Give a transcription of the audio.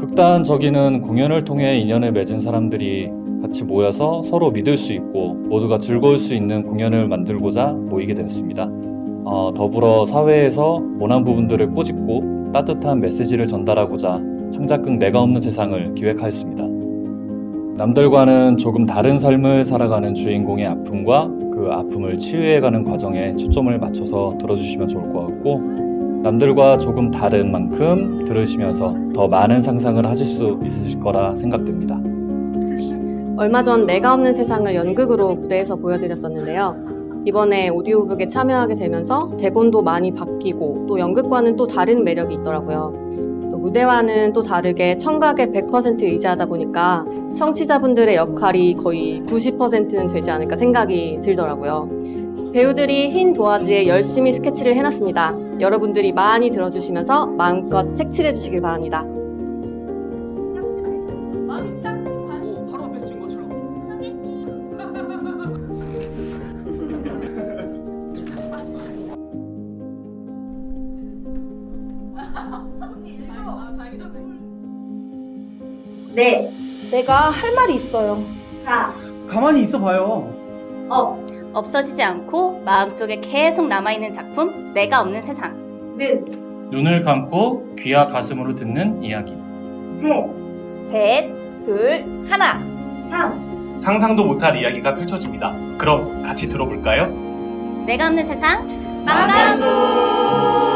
극단적이는 공연을 통해 인연을 맺은 사람들이 같이 모여서 서로 믿을 수 있고 모두가 즐거울 수 있는 공연을 만들고자 모이게 되었습니다. 어, 더불어 사회에서 모난 부분들을 꼬집고 따뜻한 메시지를 전달하고자 창작극 내가 없는 세상을 기획하였습니다. 남들과는 조금 다른 삶을 살아가는 주인공의 아픔과 그 아픔을 치유해가는 과정에 초점을 맞춰서 들어주시면 좋을 것 같고 남들과 조금 다른 만큼 들으시면서 더 많은 상상을 하실 수 있으실 거라 생각됩니다. 얼마 전 내가 없는 세상을 연극으로 무대에서 보여드렸었는데요. 이번에 오디오북에 참여하게 되면서 대본도 많이 바뀌고 또 연극과는 또 다른 매력이 있더라고요. 또 무대와는 또 다르게 청각에 100% 의지하다 보니까 청취자분들의 역할이 거의 90%는 되지 않을까 생각이 들더라고요. 배우들이 흰 도화지에 열심히 스케치를 해놨습니다. 여러분들이 많이 들어주시면서 마음껏 색칠해 주시길 바랍니다. 바로 앞에 쓴 것처럼. 네, 내가 할 말이 있어요. 가, 가만히 있어 봐요. 업, 없어지지 않고 마음속에 계속 남아있는 작품 내가 없는 세상 는, 눈을 감고 귀와 가슴으로 듣는 이야기. 셋, 셋, 둘, 하나 삼. 상상도 못할 이야기가 펼쳐집니다. 그럼 같이 들어볼까요? 내가 없는 세상 망간부!